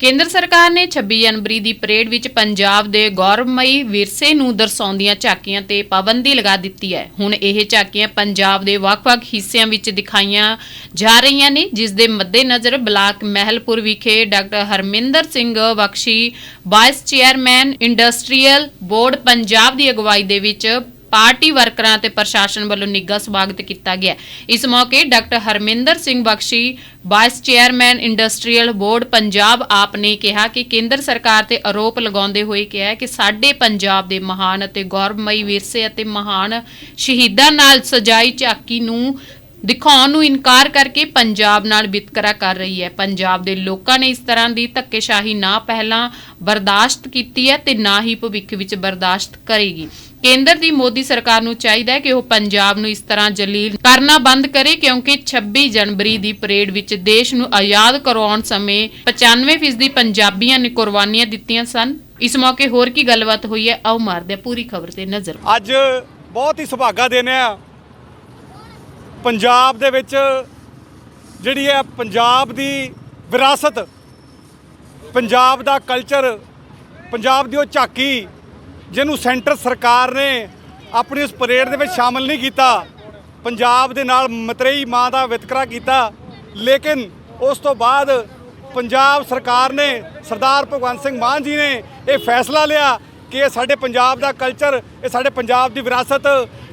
ਕੇਂਦਰ ਸਰਕਾਰ ਨੇ 26 ਜਨਵਰੀ ਦੀ ਪਰੇਡ ਵਿੱਚ ਪੰਜਾਬ ਦੇ ਗੌਰਵਮਈ ਵਿਰਸੇ ਨੂੰ ਦਰਸਾਉਂਦੀਆਂ ਝਾਕੀਆਂ ਤੇ ਪਾਬੰਦੀ ਲਗਾ ਦਿੱਤੀ ਹੈ। ਹੁਣ ਇਹ ਝਾਕੀਆਂ ਪੰਜਾਬ ਦੇ ਵੱਖ-ਵੱਖ ਹਿੱਸਿਆਂ ਵਿੱਚ ਦਿਖਾਈਆਂ ਜਾ ਰਹੀਆਂ ਨੇ, ਜਿਸ ਦੇ ਮੱਦੇਨਜ਼ਰ ਬਲਾਕ ਮਹਿਲਪੁਰ ਵਿਖੇ doctor Harminder Singh Bakhshi, vice chairman industrial board Punjab ਦੀ ਅਗਵਾਈ ਦੇ ਵਿੱਚ ਪਾਰਟੀ ਵਰਕਰਾਂ ਤੇ ਪ੍ਰਸ਼ਾਸਨ ਵੱਲੋਂ ਨਿੱਘਾ ਸਵਾਗਤ ਕੀਤਾ ਗਿਆ। ਇਸ ਮੌਕੇ doctor Harminder Singh Bakhshi, vice chairman industrial board Punjab ਆਪ ਨੇ ਕਿਹਾ ਕਿ ਕੇਂਦਰ ਸਰਕਾਰ ਤੇ ਆਰੋਪ ਲਗਾਉਂਦੇ ਹੋਏ ਕਿਹਾ ਕਿ ਸਾਡੇ ਪੰਜਾਬ ਦੇ ਮਹਾਨ ਅਤੇ ਗੌਰਵਮਈ ਵਿਰਸੇ ਅਤੇ ਮਹਾਨ ਸ਼ਹੀਦਾਂ ਨਾਲ ਸਜਾਈ ਝਾਕੀ ਨੂੰ ਦਿਖਾਉਣ ਨੂੰ ਇਨਕਾਰ ਕਰਕੇ ਪੰਜਾਬ ਨਾਲ ਵਿਤਕਰਾ ਕਰ ਰਹੀ ਹੈ। ਪੰਜਾਬ ਦੇ ਲੋਕਾਂ ਨੇ ਇਸ ਤਰ੍ਹਾਂ ਦੀ ਧੱਕੇਸ਼ਾਹੀ ਨਾ ਪਹਿਲਾਂ ਬਰਦਾਸ਼ਤ ਕੀਤੀ ਹੈ ਤੇ ਨਾ ਹੀ ਭਵਿੱਖ ਵਿੱਚ ਬਰਦਾਸ਼ਤ ਕਰੇਗੀ। ਕੇਂਦਰ ਦੀ ਮੋਦੀ ਸਰਕਾਰ ਨੂੰ ਚਾਹੀਦਾ ਹੈ ਕਿ ਉਹ ਪੰਜਾਬ ਨੂੰ ਇਸ ਤਰ੍ਹਾਂ ਜਲੀਲ ਕਰਨਾ ਬੰਦ ਕਰੇ, ਕਿਉਂਕਿ 26 ਜਨਵਰੀ ਦੀ ਪਰੇਡ ਵਿੱਚ ਦੇਸ਼ ਨੂੰ ਆਜ਼ਾਦ ਕਰਵਾਉਣ ਸਮੇਂ 95% ਪੰਜਾਬੀਆਂ ਨੇ ਕੁਰਬਾਨੀਆਂ ਦਿੱਤੀਆਂ ਸਨ। ਇਸ ਮੌਕੇ ਹੋਰ ਕੀ ਗੱਲਬਾਤ ਹੋਈ ਹੈ, ਆਓ ਮਾਰਦੇ ਪੂਰੀ ਖਬਰ ਤੇ ਨਜ਼ਰ। ਅੱਜ ਬਹੁਤ ਹੀ ਸੁਭਾਗਾ ਦਿਨ ਆ ਪੰਜਾਬ ਦੇ ਵਿੱਚ ਜਿਹੜੀ ਹੈ ਪੰਜਾਬ ਦੀ ਵਿਰਾਸਤ, ਪੰਜਾਬ ਦਾ ਕਲਚਰ ਪੰਜਾਬ ਦੀ ਉਹ ਝਾਕੀ ਜਿਹਨੂੰ ਸੈਂਟਰ ਸਰਕਾਰ ਨੇ ਆਪਣੀ ਉਸ ਪਰੇਡ ਦੇ ਵਿੱਚ ਸ਼ਾਮਲ ਨਹੀਂ ਕੀਤਾ, ਪੰਜਾਬ ਦੇ ਨਾਲ ਮਤਰੇਈ ਮਾਂ ਦਾ ਵਿਤਕਰਾ ਕੀਤਾ, ਲੇਕਿਨ ਉਸ ਤੋਂ ਬਾਅਦ ਪੰਜਾਬ ਸਰਕਾਰ ਨੇ ਸਰਦਾਰ ਭਗਵੰਤ ਸਿੰਘ ਮਾਨ ਜੀ ਨੇ ਇਹ ਫੈਸਲਾ ਲਿਆ ਕਿ ਇਹ ਸਾਡੇ ਪੰਜਾਬ ਦਾ ਕਲਚਰ ਇਹ ਸਾਡੇ ਪੰਜਾਬ ਦੀ ਵਿਰਾਸਤ,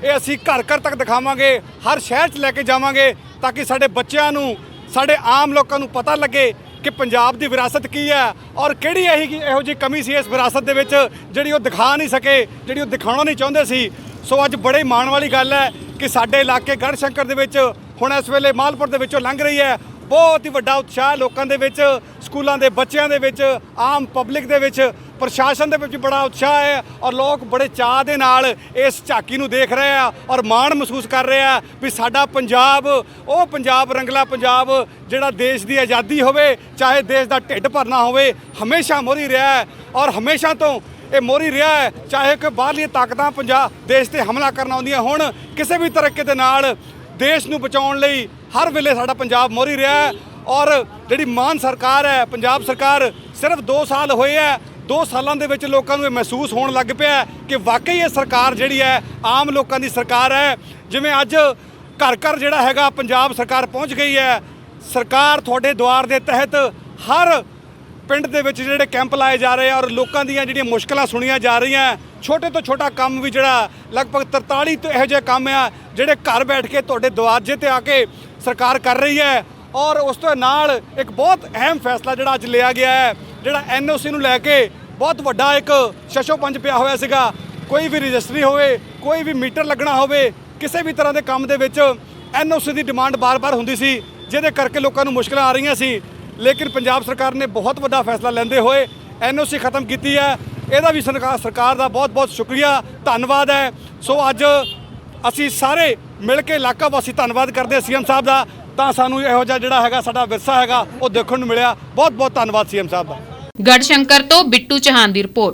ਇਹ ਅਸੀਂ ਘਰ ਘਰ ਤੱਕ ਦਿਖਾਵਾਂਗੇ, ਹਰ ਸ਼ਹਿਰ 'ਚ ਲੈ ਕੇ ਜਾਵਾਂਗੇ ਤਾਂ ਕਿ ਸਾਡੇ ਬੱਚਿਆਂ ਨੂੰ, ਸਾਡੇ ਆਮ ਲੋਕਾਂ ਨੂੰ ਪਤਾ ਲੱਗੇ ਕਿ ਪੰਜਾਬ ਦੀ ਵਿਰਾਸਤ ਕੀ ਹੈ ਔਰ ਕਿਹੜੀ ਇਹੀ ਇਹੋ ਜਿਹੀ ਕਮੀ ਸੀ ਇਸ ਵਿਰਾਸਤ ਦੇ ਵਿੱਚ ਜਿਹੜੀ ਉਹ ਦਿਖਾ ਨਹੀਂ ਸਕੇ, ਜਿਹੜੀ ਉਹ ਦਿਖਾਉਣਾ ਨਹੀਂ ਚਾਹੁੰਦੇ ਸੀ। ਸੋ ਅੱਜ ਬੜੇ ਮਾਣ ਵਾਲੀ ਗੱਲ ਹੈ ਕਿ ਸਾਡੇ ਇਲਾਕੇ ਗੜ੍ਹ ਸ਼ੰਕਰ ਦੇ ਵਿੱਚ ਹੁਣ ਇਸ ਵੇਲੇ ਮਾਲਪੁਰ ਦੇ ਵਿੱਚੋਂ ਲੰਘ ਰਹੀ ਹੈ ਬਹੁਤ ਹੀ ਵੱਡਾ ਉਤਸ਼ਾਹ ਲੋਕਾਂ ਦੇ ਵਿੱਚ, ਸਕੂਲਾਂ ਦੇ ਬੱਚਿਆਂ ਦੇ ਵਿੱਚ, ਆਮ ਪਬਲਿਕ ਦੇ ਵਿੱਚ, ਪ੍ਰਸ਼ਾਸਨ ਦੇ ਵਿੱਚ ਬੜਾ ਉਤਸ਼ਾਹ ਹੈ ਔਰ ਲੋਕ ਬੜੇ ਚਾਅ ਦੇ ਨਾਲ ਇਸ ਝਾਕੀ ਨੂੰ ਦੇਖ ਰਹੇ ਆ ਔਰ ਮਾਣ ਮਹਿਸੂਸ ਕਰ ਰਹੇ ਆ ਵੀ ਸਾਡਾ ਪੰਜਾਬ, ਉਹ ਪੰਜਾਬ, ਰੰਗਲਾ ਪੰਜਾਬ ਜਿਹੜਾ ਦੇਸ਼ ਦੀ ਆਜ਼ਾਦੀ ਹੋਵੇ, ਚਾਹੇ ਦੇਸ਼ ਦਾ ਢਿੱਡ ਭਰਨਾ ਹੋਵੇ, ਹਮੇਸ਼ਾ ਮੋਰੀ ਰਿਹਾ ਹੈ ਔਰ ਹਮੇਸ਼ਾ ਤੋਂ ਇਹ ਮੋਰੀ ਰਿਹਾ ਹੈ, ਚਾਹੇ ਕਿ ਬਾਹਰਲੀਆਂ ਤਾਕਤਾਂ ਪੰਜਾਬ ਦੇਸ਼ ਤੇ ਹਮਲਾ ਕਰਨ ਆਉਂਦੀਆਂ ਹੋਣ, ਕਿਸੇ ਵੀ ਤਰੀਕੇ ਦੇ ਨਾਲ ਦੇਸ਼ ਨੂੰ ਬਚਾਉਣ ਲਈ ਹਰ ਵੇਲੇ ਸਾਡਾ ਪੰਜਾਬ ਮੋਰੀ ਰਿਹਾ ਹੈ ਔਰ ਜਿਹੜੀ ਮਾਨ ਸਰਕਾਰ ਹੈ, ਪੰਜਾਬ ਸਰਕਾਰ ਸਿਰਫ 2 ਸਾਲ ਹੋਏ ਹੈ 2 ਸਾਲਾਂ ਦੇ ਵਿੱਚ ਲੋਕਾਂ ਨੂੰ ਇਹ ਮਹਿਸੂਸ ਹੋਣ ਲੱਗ ਪਿਆ ਕਿ ਵਾਕਈ ਇਹ ਸਰਕਾਰ ਜਿਹੜੀ ਹੈ, ਆਮ ਲੋਕਾਂ ਦੀ ਸਰਕਾਰ ਹੈ। ਜਿਵੇਂ ਅੱਜ ਘਰ ਘਰ ਜਿਹੜਾ ਹੈਗਾ ਪੰਜਾਬ ਸਰਕਾਰ ਪਹੁੰਚ ਗਈ ਹੈ, ਸਰਕਾਰ ਤੁਹਾਡੇ ਦੁਆਰ ਦੇ ਤਹਿਤ ਹਰ ਪਿੰਡ ਦੇ ਵਿੱਚ ਜਿਹੜੇ ਕੈਂਪ ਲਾਏ ਜਾ ਰਹੇ ਆ ਔਰ ਲੋਕਾਂ ਦੀਆਂ ਜਿਹੜੀਆਂ ਮੁਸ਼ਕਲਾਂ ਸੁਣੀਆਂ ਜਾ ਰਹੀਆਂ ਛੋਟੇ ਤੋਂ ਛੋਟਾ ਕੰਮ ਵੀ ਜਿਹੜਾ ਲਗਭਗ 43 ਤੋਂ ਇਹੋ ਜਿਹੇ ਕੰਮ ਆ ਜਿਹੜੇ ਘਰ ਬੈਠ ਕੇ ਤੁਹਾਡੇ ਦਰਵਾਜ਼ੇ ਤੇ ਆ ਕੇ ਸਰਕਾਰ ਕਰ ਰਹੀ ਹੈ। ਔਰ ਉਸ ਤੋਂ ਨਾਲ ਇੱਕ ਬਹੁਤ ਅਹਿਮ ਫੈਸਲਾ ਜਿਹੜਾ ਅੱਜ ਲਿਆ ਗਿਆ ਹੈ, ਜਿਹੜਾ ਐਨਓਸੀ ਨੂੰ ਲੈ ਕੇ ਬਹੁਤ ਵੱਡਾ ਇੱਕ ਸ਼ਸ਼ੋ ਪੰਜ ਪਿਆ ਹੋਇਆ ਸੀਗਾ। ਕੋਈ ਵੀ ਰਜਿਸਟਰੀ ਹੋਵੇ, ਕੋਈ ਵੀ ਮੀਟਰ ਲੱਗਣਾ ਹੋਵੇ, ਕਿਸੇ ਵੀ ਤਰ੍ਹਾਂ ਦੇ ਕੰਮ ਦੇ ਵਿੱਚ ਐਨਓਸੀ ਦੀ ਡਿਮਾਂਡ ਬਾਰ-ਬਾਰ ਹੁੰਦੀ ਸੀ, ਜਿਹਦੇ ਕਰਕੇ ਲੋਕਾਂ ਨੂੰ ਮੁਸ਼ਕਲਾਂ ਆ ਰਹੀਆਂ ਸੀ। ਲੇਕਿਨ ਪੰਜਾਬ ਸਰਕਾਰ ਨੇ ਬਹੁਤ ਵੱਡਾ ਫੈਸਲਾ ਲੈਂਦੇ ਹੋਏ ਐਨਓਸੀ ਖਤਮ ਕੀਤੀ ਹੈ। ਇਹਦਾ ਵੀ ਸਰਕਾਰ ਸਰਕਾਰ ਦਾ ਬਹੁਤ-ਬਹੁਤ ਸ਼ੁਕਰੀਆ, ਧੰਨਵਾਦ ਹੈ। ਸੋ ਅੱਜ ਅਸੀਂ ਸਾਰੇ ਮਿਲ ਕੇ ਇਲਾਕਾ ਵਾਸੀ ਧੰਨਵਾਦ ਕਰਦੇ ਸੀਐਮ ਸਾਹਿਬ ਦਾ। ਤਾਂ ਸਾਨੂੰ ਇਹੋ ਜਿਹਾ ਜਿਹੜਾ ਹੈਗਾ, ਸਾਡਾ ਵਿਰਸਾ ਹੈਗਾ, ਉਹ ਦੇਖਣ ਨੂੰ ਮਿਲਿਆ। ਬਹੁਤ-ਬਹੁਤ ਧੰਨਵਾਦ ਸੀਐਮ ਸਾਹਿਬ ਦਾ। ਗੜਸ਼ੰਕਰ ਤੋਂ ਬਿੱਟੂ ਚੌਹਾਨ ਦੀ ਰਿਪੋਰਟ।